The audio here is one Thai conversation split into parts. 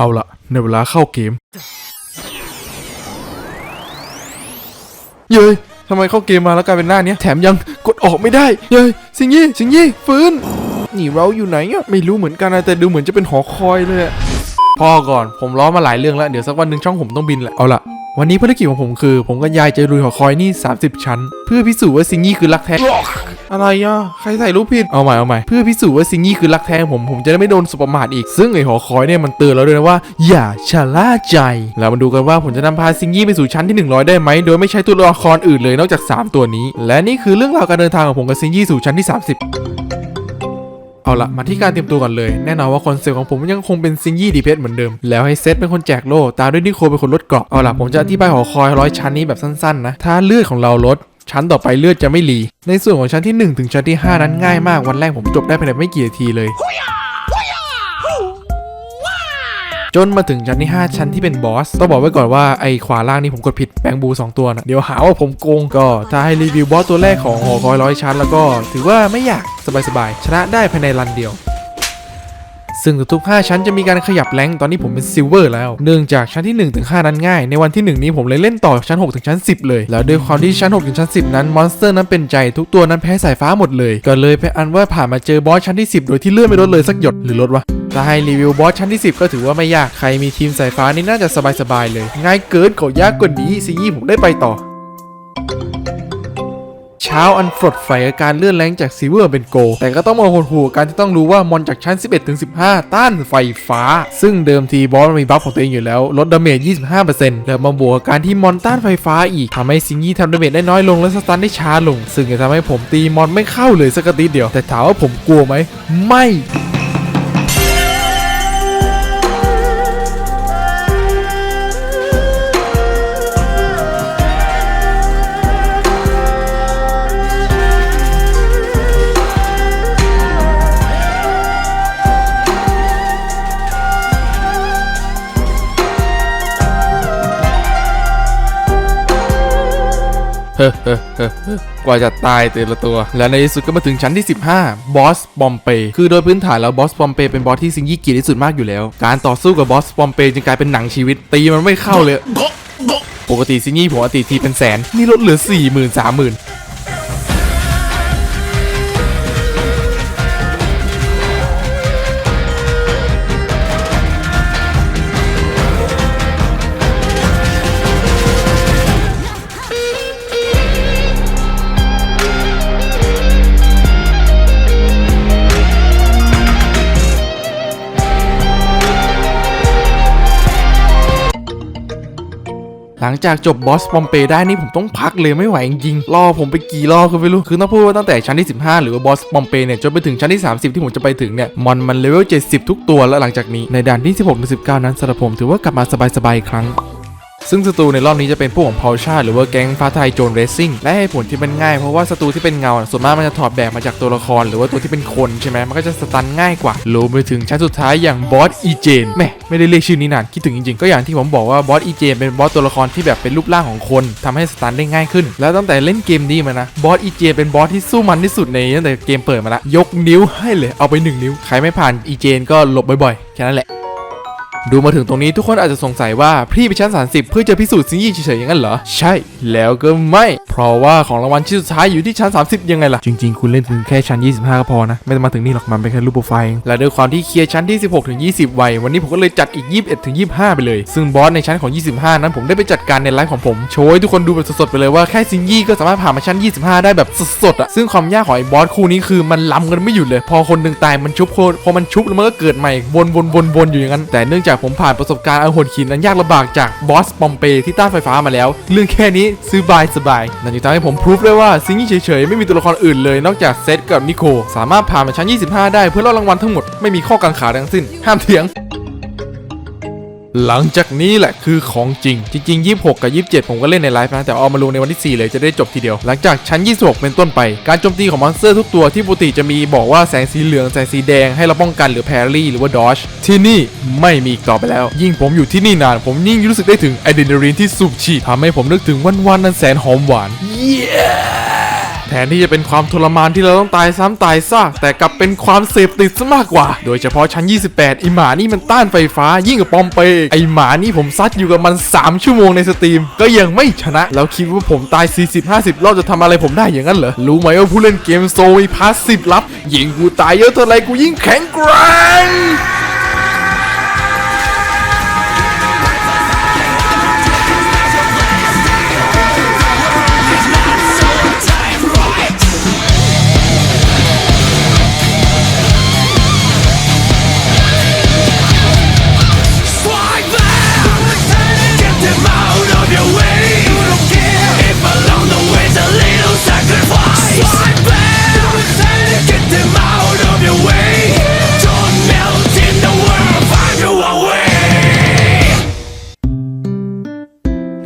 เอาละในเวลาเข้าเกม เย้ยทำไมเข้าเกมมาแล้วกลายเป็นหน้าเนี้ยแถมยังกดออกไม่ได้ เย้ยสิงยี่สิงยี่ฟื้นนี่เราอยู่ไหนอะไม่รู้เหมือนกันนะแต่ดูเหมือนจะเป็นหอคอยเลยอะพ่อก่อนผมล้อมาหลายเรื่องแล้ว เดี๋ยวสักวันหนึ่งช่องผมต้องบินแหละเอาละ วันนี้ภารกิจของผมคือ ผมกับยายจะลุยหอคอยนี่ 30 ชั้น เพื่อพิสูจน์ว่าซิงยี่คือรักแท้ อะไรอะ ใครใส่รูปผิด เอาใหม่เอาใหม่เพื่อพิสูจน์ว่าซิงยี่คือรักแท้ผมผมจะได้ไม่โดนสบประมาทอีก ซึ่งไอหอคอยเนี่ยมันเตือนเราด้วยนะว่า อย่าชะล่าใจ แล้วมาดูกันว่าผมจะนำพาซิงยี่ไปสู่ชั้นที่ 100 ได้ไหมโดยไม่ใช้ตัวละครอื่นเลยนอกจาก 3 ตัวนี้ และนี่คือเรื่องราวการเดินทางของผมกับซิงยี่สู่ชั้นที่ 30 เอาละมาที่การเตรียมตัวก่อนเลย แน่นอนว่าคอนเซ็ปต์ของผมยังคงเป็นซิงยี่ดีเพสเหมือนเดิม แล้วให้เซตเป็นคนแจกโล่ตามด้วยนิโคเป็นคนลดเกราะเอาละผมจะอธิบายหอคอยร้อยชั้นนี้แบบสั้นๆนะถ้าเลือดของเราลดชั้นต่อไปเลือดจะไม่รีในส่วนของชั้นที่ 1 ถึงชั้นที่ 5 นั้นง่ายมากวันแรกผมจบได้ภายในไม่กี่นาทีเลย จนมาถึงชั้นที่ 5 ชั้นที่เป็นบอสต้องบอกไว้ก่อนว่าไอ้ขวาล่างนี่ผมกดผิดแปลงบู 2 ตัวนะเดี๋ยวหาว่าผมโกงก็ถ้าให้รีวิวบอสตัวแรกของหอคอยร้อยชั้น แล้วก็ถือว่าไม่อยากสบายๆชนะได้ภายในรันเดียว ซึ่งทุกๆ5ชั้นจะมีการขยับแรงตอนนี้ผมเป็นซิลเวอร์แล้ว เนื่องจากชั้นที่1ถึง5นั้นง่าย ในวันที่ 1 นี้ผมเลยเล่นต่อชั้น6ถึงชั้น10 เลย แล้วด้วยความที่ชั้น6ถึงชั้น10 นั้นมอนสเตอร์นั้นเป็นใจทุกตัวนั้นแพ้สายฟ้าหมดเลย ก็เลยเป็นอันว่าผ่านมาเจอบอสชั้นที่ 10 โดยที่เลื่อนไม่ลดเลยสักหยดหรือลดวะถ้าให้รีวิวบอสชั้นที่ 10 ก็ถือว่าไม่ยาก ใครมีทีมสายฟ้านี่น่าจะสบายๆเลย ง่ายเกินกว่ายากกว่านี้ซียี่ผมได้ไปต่อ ช้าอันฟลดไฟอาการเลื่อนแรงจากซิเวอร์เป็นโก แต่ก็ต้องมาหดหูกับการที่ต้องรู้ว่ามอนจากชั้น 11ถึง15 ต้านไฟฟ้า ซึ่งเดิมทีบอสมีบัฟของตัวเองอยู่แล้วลดดาเมจ 25%แล้วมาบวกกับการที่มอนต้านไฟฟ้าอีกทำให้ซิงยี่ทำดาเมจได้น้อยลงและสตันได้ช้าลง ซึ่งจะทำให้ผมตีมอนไม่เข้าเลยสักกระติดเดียว แต่ถามว่าผมกลัวไหมไม่ กว่าจะตายแต่ละตัว และในที่สุดก็มาถึงชั้นที่ 15 บอสปอมเปคือโดยพื้นฐานแล้วบอสปอมเปเป็นบอสที่ซิงยี่เกลียดที่สุดมากอยู่แล้ว การต่อสู้กับบอสปอมเปจึงกลายเป็นหนังชีวิต ตีมันไม่เข้าเลย ปกติซิงยี่ผมตีทีเป็นแสน นี่ลดเหลือ4 0 0 0 0 0 3 0 0 0 0 หลังจากจบบอสปอมเปได้นี่ผมต้องพักเลยไม่ไหวจริงๆรอผมไปกี่รอบก็ไม่รู้คือต้องพูดว่าตั้งแต่ชั้นที่ 15 หรือว่าบอสปอมเปเนี่ยจนไปถึงชั้นที่ 30 ที่ผมจะไปถึงเนี่ยมอนมันเลเวล70 ทุกตัวแล้วหลังจากนี้ในด่านที่ 16ถึง19 นั้นสำหรับผมถือว่ากลับมาสบายๆอีกครั้ง ซึ่งศัตรูในรอบนี้จะเป็นพวกของพาวชาหรือว่าแก๊งฟ้าไทยโจนเรซซิ่งและให้ผลที่มันง่ายเพราะว่าศัตรูที่เป็นเงาส่วนมากมันจะถอดแบบมาจากตัวละคร หรือว่าตัวที่เป็นคนใช่ไหมมันก็จะสตันง่ายกว่ารวมไปถึงชั้นสุดท้ายอย่างบอสอีเจนแม่ไม่ได้เรียกชื่อนี้นานคิดถึงจริงๆก็อย่างที่ผมบอกว่าบอสอีเจนเป็นบอสตัวละครที่แบบเป็นรูปร่างของคนทำให้สตันได้ง่ายขึ้น แล้วตั้งแต่เล่นเกมนี้มานะบอสอีเจนเป็นบอสที่สู้มันที่สุดในตั้งแต่เกมเปิดมาละยกนิ้วให้เลยเอาไปหนึ่งนิ้วใครไม่ผ่านอีเจนก็หลบบ่อยๆแค่นั้นแหละ ดูมาถึงตรงนี้ทุกคนอาจจะสงสัยว่าพี่ไปชั้น 30 เพื่อจะพิสูจน์ซิงยี่เฉยๆอย่างนั้นเหรอ ใช่แล้วก็ไม่ เพราะว่าของรางวัลชิ้นสุดท้ายอยู่ที่ชั้น 30 ยังไงล่ะ จริงๆ คุณเล่นถึงแค่ชั้น 25 ก็พอนะ ไม่ต้องมาถึงนี่หรอกมันเป็นแค่รูปโปรไฟล์และด้วยความที่เคลียร์ชั้นที่ 16ถึง20 ไว วันนี้ผมก็เลยจัดอีก 21ถึง25 ไปเลย ซึ่งบอสในชั้นของ 25 นั้นผมได้ไปจัดการในไลฟ์ของผมโชว์ให้ทุกคนดูแบบสดๆไปเลยว่าแค่ซิงยี่ก็สามารถผ่านมาชั้น 25 ได้แบบสดๆอะซึ่งความยากของไอ้บอสคู่นี้คือมันล้ำกันไม่หยุดเลย พอคนหนึ่งตายมันชุบโคพอมันชุบแล้วมันก็เกิดใหม่วนวนวนวนอยู่อย่างนั้นแต่เนื่องจากผมผ่านประสบการณ์อันโหดหินอันยากลำบากจากบอสปอมเปที่ต้านไฟฟ้ามาแล้ว เรื่องแค่นี้ซื้อบายสบายนั่นจึงทำให้ผมพรูฟได้ว่าซิงยี่เฉยๆไม่มีตัวละครอื่นเลยนอกจากเซตกับนิโคสามารถผ่านมาชั้น 25 ได้เพื่อรอดรางวัลทั้งหมดไม่มีข้อกังขาทั้งสิ้นห้ามเถียง หลังจากนี้แหละคือของจริง จริง ๆ 26 กับ 27 ผมก็เล่นในไลฟ์นะ แต่เอามาลงในวันที่ 4 เลยจะได้จบทีเดียว หลังจากชั้น 26 เป็นต้นไป การโจมตีของมอนสเตอร์ทุกตัวที่ปกติจะมีบอกว่าแสงสีเหลือง แสงสีแดงให้เราป้องกันหรือแพรี่หรือว่าดอชที่นี่ไม่มีอีกต่อไปแล้ว ยิ่งผมอยู่ที่นี่นาน ผมยิ่งรู้สึกได้ถึงอะดรีนาลีนที่สูบฉีดทำให้ผมนึกถึงวันๆนั้นแสนหอมหวาน Yeah! แทนที่จะเป็นความทรมานที่เราต้องตายซ้ำตายซากแต่กลับเป็นความเสพติดซะมากกว่า โดยเฉพาะชั้น 28ไอหมานี่มันต้านไฟฟ้า ยิ่งกว่าปอมเปย์ไอหมานี่ผมซัดอยู่กับมัน 3 ชั่วโมงในสตรีม ก็ยังไม่ชนะ แล้วคิดว่าผมตาย 40-50 รอบจะทำอะไรผมได้อย่างนั้นเหรอ รู้ไหมว่าผู้เล่นเกมโซมีพาสซีฟลับยิงกูตายเยอะเท่าไรกูยิ่งแข็งแกร่ง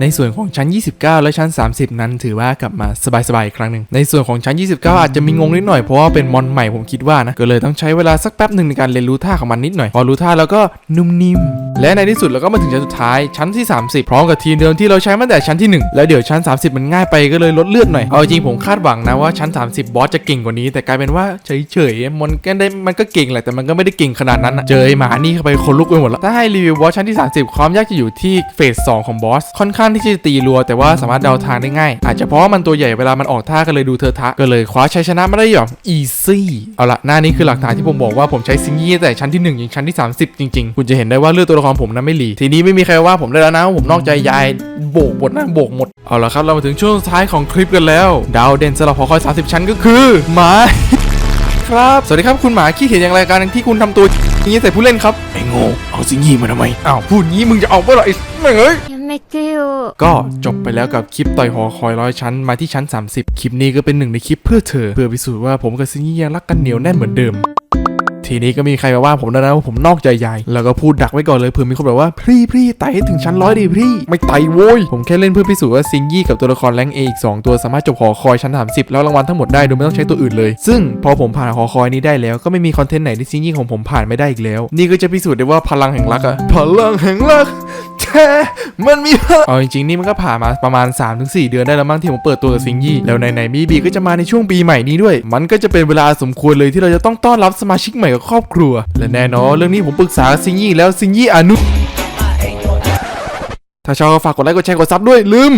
ในส่วนของชั้น 29 และชั้น 30 นั้นถือว่ากลับมาสบายๆอีกครั้งหนึ่งในส่วนของชั้น 29 อาจจะมีงงนิดหน่อยเพราะว่าเป็นมอนใหม่ผมคิดว่านะก็เลยต้องใช้เวลาสักแป๊บหนึ่งในการเรียนรู้ท่าของมันนิดหน่อยพอรู้ท่าแล้วก็นุ่มนิ่มและในที่สุดเราก็มาถึงชั้นสุดท้ายชั้นที่ 30 พร้อมกับทีมเดิมที่เราใช้มาแต่ชั้นที่ 1 แล้วเดี๋ยวชั้น 30 มันง่ายไปก็เลยลดเลือดหน่อยเอาจริงผมคาดหวังนะว่าชั้น 30 บอสจะเก่งกว่านี้ แต่กลายเป็นว่าเฉยๆมันก็ได้มันก็เก่งแหละแต่มันก็ไม่ได้เก่งขนาดนั้นเจอหมานี่เข้าไปคนลุกไปหมดแล้วถ้าให้รีวิวบอสชั้นที่ 30 ความยากจะอยู่ที่เฟส2ของบอสค่อนข้างที่จะตีรัว แต่ว่าสามารถเดาทางได้ง่าย อาจจะเพราะว่ามันตัวใหญ่เวลามันออกท่าก็เลยดูเธอะทะก็เลยคว้าชัยชนะมาได้อย่างอีซี่เอาละหน้านี้คือหลักฐานที่ผมบอกว่าผมใช้ซิงยี่ตั้งแต่ชั้นที่1ถึงชั้นที่ 30 จริง ๆ คุณจะเห็นได้ว่าเลือดตัวละครผมนั้นไม่หลีทีนี้ไม่มีใครว่าผมได้แล้วนะว่าผมนอกใจยายโบกหมดนะโบกหมดเอาละครับเรามาถึงช่วงสุดท้ายของคลิปกันแล้ว ดาวเด่นสำหรับหอคอย 30 ชั้นก็คือหมาครับสวัสดีครับคุณหมาขี้เห็นอย่างไรการที่คุณทำตัวอย่างนี้ใส่ผู้เล่นครับไอ้โง่เอาซิงยี่มาทำไมอ้าวพูดงี้มึงจะเอาเมื่อไหร่ไม่งเอ้ย ไม่เกียวก็จบไปแล้วกับคลิปต่อยหอคอยร้อยชั้นมาที่ชั้น 30 คลิปนี้ก็เป็นหนึ่งในคลิปเพื่อเธอ เพื่อพิสูจน์ว่าผมกับซินี่ยังรักกันเหนียวแน่นเหมือนเดิม ทีนี้ก็มีใครมาว่าผมแล้วนะว่าผมนอกใจยาย แล้วก็พูดดักไว้ก่อนเลยเผื่อมีคนแบบว่าพี่พี่ไต่ถึงชั้นร้อยดิพี่ ไม่ไต่โว้ย ผมแค่เล่นเพื่อพิสูจน์ว่าซิงยี่กับตัวละครแรงเออีกสองตัวสามารถจบหอคอยชั้น 30 แล้วรางวัลทั้งหมดได้โดยไม่ต้องใช้ตัวอื่นเลย ซึ่งพอผมผ่านหอคอยนี้ได้แล้วก็ไม่มีคอนเทนต์ไหนที่ซิงยี่ของผมผ่านไม่ได้อีกแล้ว นี่ก็จะพิสูจน์ได้ว่าพลังแห่งรักอะพลังแห่งรัก มันมีเอาจริงๆนี่มันก็ผ่านมาประมาณ 3-4 เดือนได้แล้วมั้งที่ผมเปิดตัวกับซิงยี่แล้วในในบีบีก็จะมาในช่วงปีใหม่นี้ด้วย มันก็จะเป็นเวลาสมควรเลยที่เราจะต้องต้อนรับสมาชิกใหม่กับครอบครัว และแน่นอนเรื่องนี้ผมปรึกษาซิงยี่แล้วซิงยี่อนุถ้าชอบฝากกดไลค์กดแชร์กดซับด้วยลืม